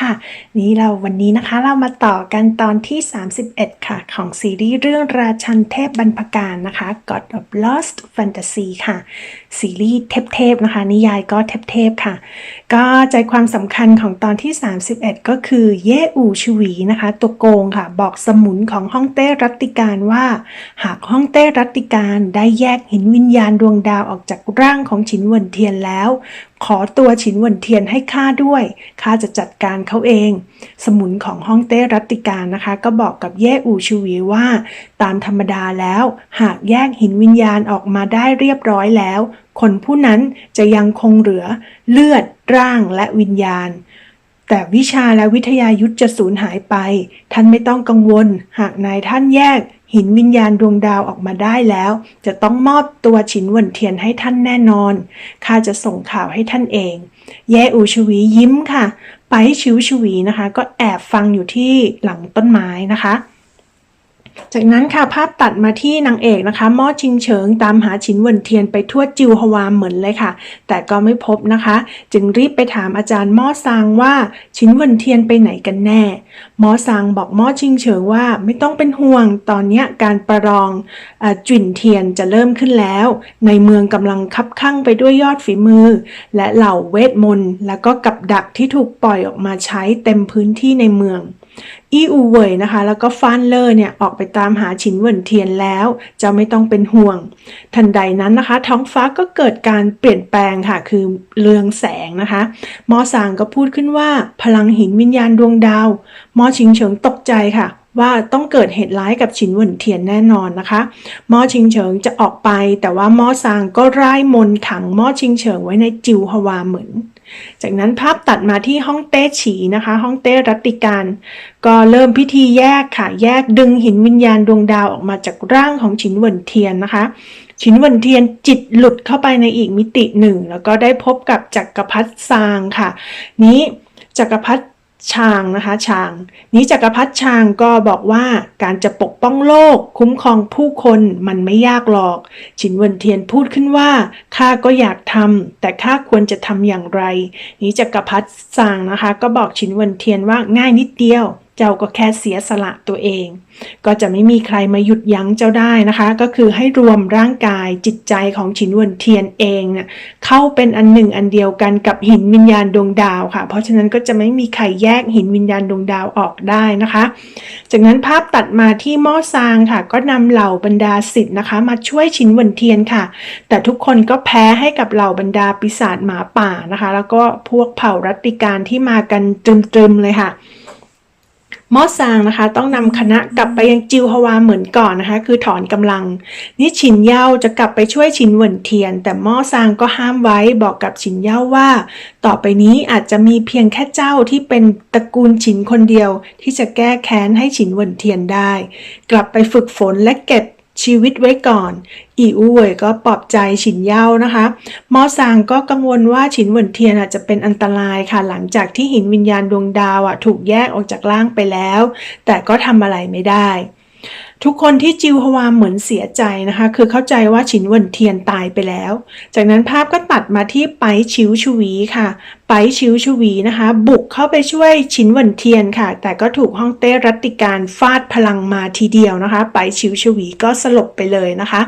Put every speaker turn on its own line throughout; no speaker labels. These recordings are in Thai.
ค่ะ นี้เราวันนี้นะคะเรามาต่อกันตอนที่ 31 ค่ะ ของซีรีส์เรื่องราชันเทพบรรพการนะคะ God of Lost Fantasy ค่ะ ซีรีส์เทพๆนะคะ นิยายก็เทพๆค่ะ ก็ใจความสำคัญของตอนที่ 31 ก็คือเย่อูชวีนะคะ ตัวโกงค่ะ บอกสมุนของฮ่องเต้รัตติการว่า หากฮ่องเต้รัตติการได้แยกหินวิญญาณดวงดาวออกจากร่างของฉินวนเทียนแล้ว ขอตัวฉินวนเทียนให้ข้าด้วยข้าจะจัดการเขาเอง สมุนของฮ่องเต้รัตติการนะคะ ก็บอกกับเย่อูชูวีว่า ตามธรรมดาแล้ว หากแยกหินวิญญาณออกมาได้เรียบร้อยแล้ว คนผู้นั้นจะยังคงเหลือเลือด ร่างและวิญญาณ แต่วิชาและวิทยายุทธจะสูญหายไป ท่านไม่ต้องกังวล หากนายท่านแยก หินวิญญาณดวงดาวออกมาได้แล้ว จะต้องมอบตัวฉินหวนเทียนให้ท่านแน่นอน ข้าจะส่งข่าวให้ท่านเอง แย่อูชวียิ้มค่ะ ไปชิวชวีนะคะ ก็แอบฟังอยู่ที่หลังต้นไม้นะคะ จากนั้นค่ะภาพตัดมาที่นางเอกนะคะม่อชิงเฉิงตามหาฉินเวินเทียนไปทั่วจิวฮวาเหมือนเลยค่ะ แต่ก็ไม่พบนะคะ จึงรีบไปถามอาจารย์ม่อซางว่าฉินเวินเทียนไปไหนกันแน่ม่อซางบอกม่อชิงเฉิงว่าไม่ต้องเป็นห่วงตอนนี้การประลองอจุ่นเทียนจะเริ่มขึ้นแล้ว ในเมืองกำลังคับข้างไปด้วยยอดฝีมือ และเหล่าเวทมนต์แล้วก็กับดักที่ถูกปล่อยออกมาใช้เต็มพื้นที่ในเมือง อีอูเว่ยนะคะ แล้วก็ฟานเลอร์เนี่ยออกไปตามหาฉินเหวินเทียนแล้วจะไม่ต้องเป็นห่วง ทันใดนั้นนะคะ ท้องฟ้าก็เกิดการเปลี่ยนแปลงค่ะ คือเรืองแสงนะคะมอสางก็พูดขึ้นว่า พลังหินวิญญาณดวงดาวมอชิงเฉิงตกใจค่ะว่าต้องเกิดเหตุร้ายกับฉินเหวินเทียนแน่นอนนะคะมอชิงเฉิงจะออกไป แต่ว่ามอซางก็ร่ายมนขังมอชิงเฉิงไว้ในจิวฮวาเหมือน จากนั้นภาพตัดมาที่ห้องเต้ฉีนะคะ ห้องเต้รัติการ ก็เริ่มพิธีแยกค่ะ แยกดึงหินวิญญาณดวงดาวออกมาจากร่างของฉินเหวินเทียนนะคะ ฉินเหวินเทียนจิตหลุดเข้าไปในอีกมิติหนึ่ง แล้วก็ได้พบกับจักรพรรดิซางค่ะ นี้จักรพรรดิ ชางนะคะชาง นี้จักรพรรดิชางก็บอกว่าการจะปกป้องโลก คุ้มครองผู้คนมันไม่ยากหรอก ฉินเวินเทียนพูดขึ้นว่าข้าก็อยากทำแต่ข้าควรจะทำอย่างไร นี้จักรพรรดิซางนะคะ ก็บอกฉินเวินเทียนว่าง่ายนิดเดียว เจ้าก็แค่เสียสละตัวเอง ก็จะไม่มีใครมาหยุดยั้งเจ้าได้นะคะ ก็คือให้รวมร่างกายจิตใจของฉินวนเทียนเองเนี่ยเข้าเป็นอันหนึ่งอันเดียวกันกับหินวิญญาณดวงดาวค่ะ เพราะฉะนั้นก็จะไม่มีใครแยกหินวิญญาณดวงดาวออกได้นะคะ จากนั้นภาพตัดมาที่หม้อซางค่ะ ก็นำเหล่าบรรดาศิษย์นะคะ มาช่วยฉินวนเทียนค่ะ แต่ทุกคนก็แพ้ให้กับเหล่าบรรดาปีศาจหมาป่านะคะ แล้วก็พวกเผ่ารัตติการที่มากันตรึมๆเลยค่ะ มอซางนะคะต้องนำคณะกลับไปยังจิวฮวาเหมือนก่อนนะคะ คือถอนกำลัง นี่ฉินเย่าจะกลับไปช่วยฉินเหวินเทียน แต่มอซางก็ห้ามไว้บอกกับฉินเย่าว่า ต่อไปนี้อาจจะมีเพียงแค่เจ้าที่เป็นตระกูลฉินคนเดียว ที่จะแก้แค้นให้ฉินเหวินเทียนได้ กลับไปฝึกฝนและเก็บ ชีวิตไว้ก่อน อีอูเว่ยก็ปลอบใจฉินเย่านะคะมอซางก็กังวลว่าฉินเหวินเทียนอาจจะเป็นอันตรายค่ะ หลังจากที่หินวิญญาณดวงดาวอะถูกแยกออกจากร่างไปแล้ว แต่ก็ทำอะไรไม่ได้ ทุกคนที่จิวฮวาเหมือนเสียใจนะคะ คือเข้าใจว่าฉินเวินเทียนตายไปแล้ว จากนั้นภาพก็ตัดมาที่ไปชิวชวีค่ะ ไปชิวชวีนะคะ บุกเข้าไปช่วยฉินเวินเทียนค่ะ แต่ก็ถูกฮ่องเต้รัติการฟาดพลังมาทีเดียวนะคะ ไปชิวชวีก็สลบไปเลยนะคะ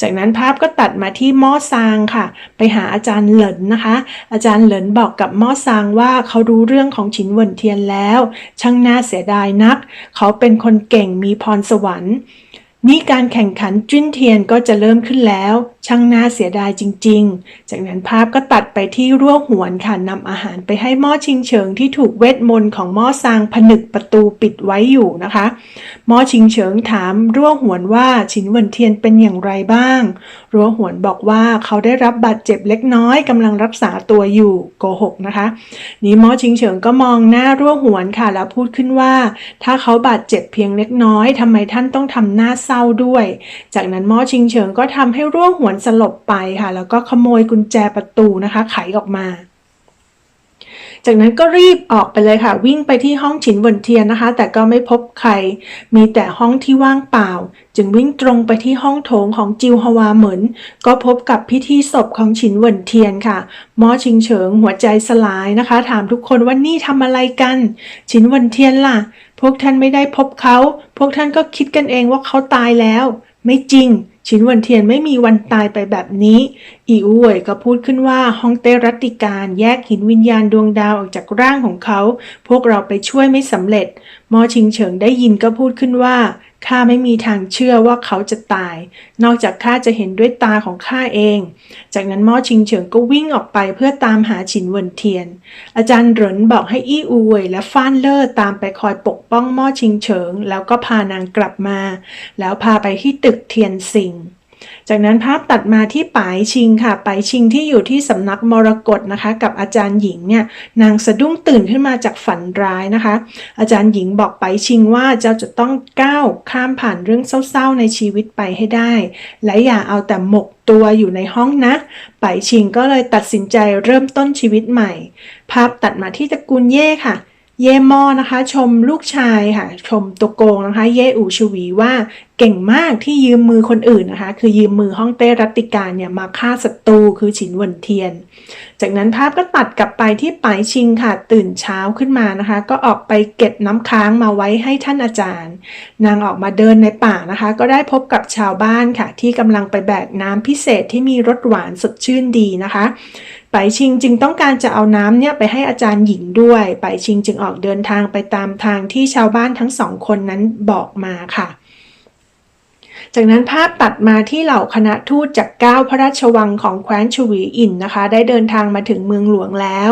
จากนั้นภาพก็ตัดมาที่ม่อซางค่ะ ไปหาอาจารย์เหลินนะคะ อาจารย์เหลินบอกกับม่อซางว่าเขารู้เรื่องของฉินเวินเทียนแล้ว ช่างน่าเสียดายนัก เขาเป็นคนเก่งมีพรสวรรค์นี่การแข่งขันจุ้นเทียนก็จะเริ่มขึ้นแล้ว ช่างน่าเสียดายจริง ๆ จากนั้นภาพก็ตัดไปที่รั่วหวนค่ะนำอาหารไปให้หม้อชิงเฉิงที่ถูกเวทมนต์ของหม้อซางผนึกประตูปิดไว้อยู่นะคะ หม้อชิงเฉิงถามรั่วหวนว่าชินเวินเทียนเป็นอย่างไรบ้าง รั่วหวนบอกว่าเขาได้รับบาดเจ็บเล็กน้อยกำลังรักษาตัวอยู่โกหกนะคะนี่มอชิงเฉิงก็มองหน้ารั่วหวนค่ะแล้วพูดขึ้นว่า ถ้าเขาบาดเจ็บเพียงเล็กน้อยทำไมท่านต้องทำหน้าเศร้าด้วย จากนั้นมอชิงเฉิงก็ทำให้รั่วหวนสลบไปค่ะ แล้วก็ขโมยกุญแจประตูนะคะ ไขออกมา จากนั้นก็รีบออกไปเลยค่ะ วิ่งไปที่ห้องฉินเวินเทียนนะคะ แต่ก็ไม่พบใคร มีแต่ห้องที่ว่างเปล่า จึงวิ่งตรงไปที่ห้องโถงของจิวฮวาเหมินก็พบกับพิธีศพของฉินเวินเทียนค่ะหมอชิงเฉิงหัวใจสลายนะคะ ถามทุกคนว่านี่ทำอะไรกัน ฉินเวินเทียนล่ะ พวกท่านไม่ได้พบเขา พวกท่านก็คิดกันเองว่าเขาตายแล้ว ไม่จริง ชินวันเทียนไม่มีวันตายไปแบบนี้ อีอูเหวยก็พูดขึ้นว่าฮองเต้รัติการแยกหินวิญญาณดวงดาวออกจากร่างของเขา พวกเราไปช่วยไม่สำเร็จ มอชิงเฉิงได้ยินก็พูดขึ้นว่า ข้าไม่มีทางเชื่อว่าเขาจะตาย นอกจากข้าจะเห็นด้วยตาของข้าเอง จากนั้นมอชิงเฉิงก็วิ่งออกไปเพื่อตามหาฉินเวินเทียน อาจารย์เหรินบอกให้อี้อูเว่ยและฟ้านเล่อตามไปคอยปกป้องม่อชิงเฉิง แล้วก็พานางกลับมา แล้วพาไปที่ตึกเทียนซิง จากนั้นภาพตัดมาที่ปายชิงค่ะปายชิงที่อยู่ที่สำนักมรกตนะคะ กับอาจารย์หญิงเนี่ยนางสะดุ้งตื่นขึ้นมาจากฝันร้ายนะคะ อาจารย์หญิงบอกปายชิงว่าเจ้าจะต้องก้าวข้ามผ่านเรื่องเศร้าๆในชีวิตไปให้ได้ และอย่าเอาแต่หมกตัวอยู่ในห้องนะปายชิงก็เลยตัดสินใจเริ่มต้นชีวิตใหม่ ภาพตัดมาที่ตระกูลเย่ค่ะ เย่มอนะคะ ชมลูกชายค่ะ ชมตัวโกงนะคะ เย่อูชวีว่าเก่งมากที่ยืมมือคนอื่นนะคะ คือยืมมือห้องเต้รัติการเนี่ยมาฆ่าศัตรูคือฉินหวนเทียน จากนั้นภาพก็ตัดกลับไปที่ปายชิงค่ะ ตื่นเช้าขึ้นมานะคะ ก็ออกไปเก็บน้ำค้างมาไว้ให้ท่านอาจารย์ นางออกมาเดินในป่านะคะ ก็ได้พบกับชาวบ้านค่ะ ที่กำลังไปแบกน้ำพิเศษที่มีรสหวานสดชื่นดีนะคะ ไปชิงจึงต้องการจะเอาน้ำเนี่ยไปให้อาจารย์หญิงด้วย ไปชิงจึงออกเดินทางไปตามทางที่ชาวบ้านทั้งสองคนนั้นบอกมาค่ะ จากนั้นภาพตัดมาที่เหล่าคณะทูตจากเก้าพระราชวังของแคว้นชวีอินนะคะ ได้เดินทางมาถึงเมืองหลวงแล้ว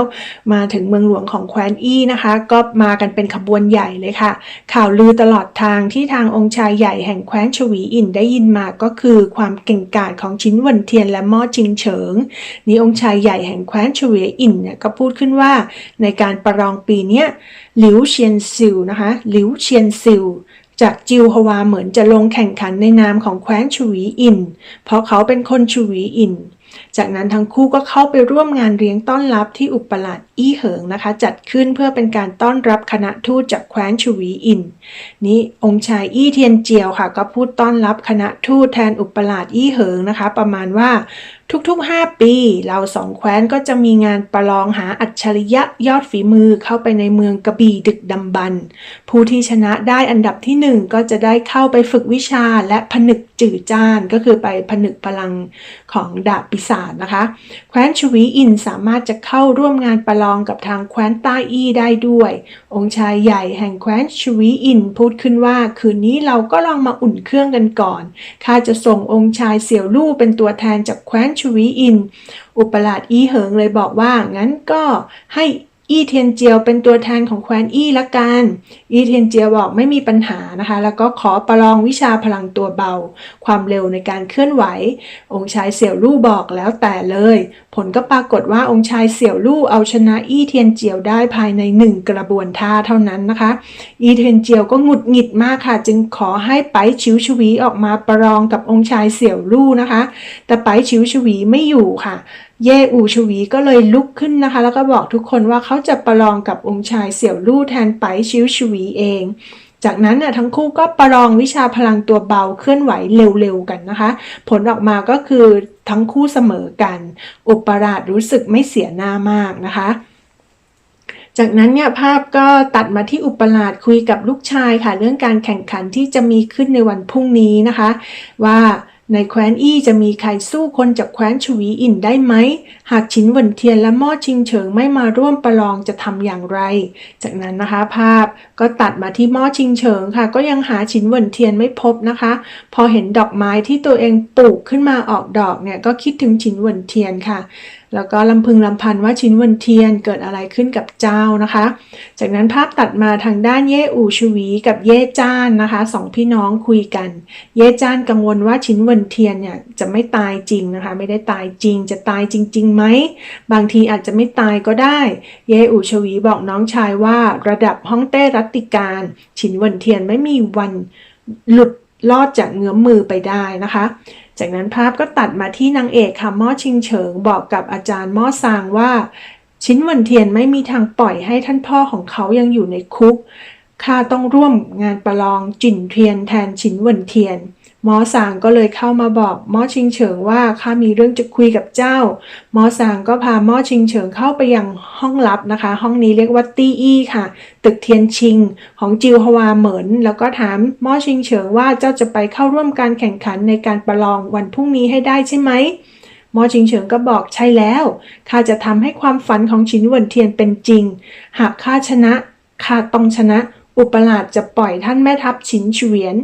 มาถึงเมืองหลวงของแคว้นอี้นะคะ ก็มากันเป็นขบวนใหญ่เลยค่ะ ข่าวลือตลอดทางที่ทางองค์ชายใหญ่แห่งแคว้นชวีอินได้ยินมาก็คือความเก่งกาจของชิ้นวันเทียนและม่อจิงเฉิงนี่องค์ชายใหญ่แห่งแคว้นชวีอินเนี่ยก็พูดขึ้นว่าในการประลองปีนี้หลิวเชียนซิวนะคะหลิวเชียนซิว จากจิวฮวาเหมือนจะลงแข่งขันในนามของแคว้นชวีอิน เพราะเขาเป็นคนชวีอิน จากนั้นทั้งคู่ก็เข้าไปร่วมงานเลี้ยงต้อนรับที่อุปราชอี้เหิงนะคะ จัดขึ้นเพื่อเป็นการต้อนรับคณะทูตจากแคว้นชวีอิน นี่องค์ชายอี้เทียนเจียวค่ะ ก็พูดต้อนรับคณะทูตแทนอุปราชอี้เหิงนะคะ ประมาณว่า ทุกๆ 5 ปี เราสองแคว้นก็จะมีงานประลองหาอัจฉริยะยอดฝีมือเข้าไปในเมืองกระบี่ดึกดำบรรพ์ผู้ที่ชนะได้อันดับที่ 1 ก็จะได้เข้าไปฝึกวิชาและผนึกจื่อจ้านก็คือไปผนึกพลังของดาบปีศาจนะคะ แคว้นชวีอินสามารถจะเข้าร่วมงานประลองกับทางแคว้นต้าอี้ได้ด้วย องค์ชายใหญ่แห่งแคว้นชวีอินพูดขึ้นว่าคืนนี้เราก็ลองมาอุ่นเครื่องกันก่อนข้าจะส่งองค์ชายเสี่ยวลู่เป็นตัวแทนจากแคว้นชชวีอิน อุปราชอี้เหิงเลยบอกว่างั้นก็ให้ อี้เทียนเจียวเป็นตัวแทนของแคว้นอี้ละกัน อี้เทียนเจียวบอกไม่มีปัญหานะคะ แล้วก็ขอประลองวิชาพลังตัวเบา ความเร็วในการเคลื่อนไหว องค์ชายเสี่ยวลู่บอกแล้วแต่เลย ผลก็ปรากฏว่าองค์ชายเสี่ยวลู่เอาชนะอี้เทียนเจียวได้ภายในหนึ่งกระบวนท่าเท่านั้นนะคะ อี้เทียนเจียวก็หงุดหงิดมากค่ะ จึงขอให้ไปชิวชวีออกมาประลองกับองค์ชายเสี่ยวลู่นะคะ แต่ไปชิวชวีไม่อยู่ค่ะ เย่อูชวีก็เลยลุกขึ้นนะคะ แล้วก็บอกทุกคนว่าเขาจะประลองกับองค์ชายเสี่ยวลู่แทนไปชิวชวีเอง จากนั้นน่ะทั้งคู่ก็ประลองวิชาพลังตัวเบาเคลื่อนไหวเร็วๆกันนะคะ ผลออกมาก็คือทั้งคู่เสมอกัน อุปราชรู้สึกไม่เสียหน้ามากนะคะจากนั้นเนี่ยภาพก็ตัดมาที่อุปราชคุยกับลูกชายค่ะ เรื่องการแข่งขันที่จะมีขึ้นในวันพรุ่งนี้นะคะ ว่า ในแคว้นอี้จะมีใครสู้คนจากแคว้นชวีอินได้ไหม หากฉินวนเทียนและม่อชิงเฉิงไม่มาร่วมประลองจะทำอย่างไร จากนั้นนะคะภาพก็ตัดมาที่ม่อชิงเฉิงค่ะ ก็ยังหาฉินวนเทียนไม่พบนะคะ พอเห็นดอกไม้ที่ตัวเองปลูกขึ้นมาออกดอกเนี่ยก็คิดถึงฉินวนเทียนค่ะ แล้วก็ลำพึงลำพันว่าชินวันเทียนเกิดอะไรขึ้นกับเจ้านะคะ จากนั้นภาพตัดมาทางด้านเย่อูชวีกับเย่จ้านนะคะสองพี่น้องคุยกัน เย่จ้านกังวลว่าชินวันเทียนเนี่ยจะไม่ตายจริงนะคะ ไม่ได้ตายจริง จะตายจริงๆไหมบางทีอาจจะไม่ตายก็ได้ เย่อูชวีบอกน้องชายว่าระดับฮ่องเต้รัตติการชินวันเทียนไม่มีวันหลุดลอดจากเงื้อมมือไปได้นะคะ จากนั้นภาพก็ตัดมาที่นางเอกค่ะม่อชิงเฉิงบอกกับอาจารย์ม่อซางว่า ชิ้นวันเทียนไม่มีทางปล่อยให้ท่านพ่อของเขายังอยู่ในคุกข้าต้องร่วมงานประลองจินเทียนแทนชิ้นวันเทียน หมอสางก็เลยเข้ามาบอกหมอชิงเฉิงว่าข้ามีเรื่องจะคุยกับเจ้า หมอสางก็พาหมอชิงเฉิงเข้าไปยังห้องลับนะคะ ห้องนี้เรียกว่าตี้อี้ค่ะ ตึกเทียนชิง ของจิวฮวาเหมินแล้วก็ถามหมอชิงเฉิงว่าเจ้าจะไปเข้าร่วมการแข่งขันในการประลองวันพรุ่งนี้ให้ได้ใช่ไหมหมอชิงเฉิงก็บอกใช่แล้วข้าจะทำให้ความฝันของชินเหวินเทียนเป็นจริง หากข้าชนะข้าต้องชนะ อุปราชจะปล่อยท่านแม่ทัพชินเฉวียน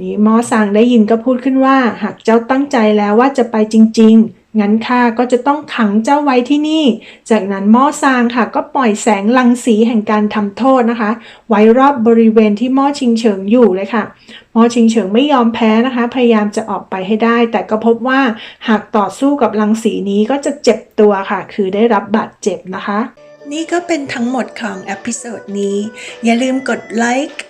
นี่หมอสางได้ยินก็พูดขึ้นว่า หากเจ้าตั้งใจแล้วว่าจะไปจริง ๆ งั้นข้าก็จะต้องขังเจ้าไว้ที่นี่ จากนั้นมอซางค่ะก็ปล่อยแสงลังสีแห่งการทำโทษนะคะ ไว้รอบบริเวณที่มอชิงเฉิงอยู่เลยค่ะมอชิงเฉิงไม่ยอมแพ้นะคะ พยายามจะออกไปให้ได้ แต่ก็พบว่าหากต่อสู้กับรังสีนี้ก็จะเจ็บตัวค่ะ คือได้รับบาดเจ็บนะคะ นี่ก็เป็นทั้งหมดของอพิโซดนี้ อย่าลืมกดไลค์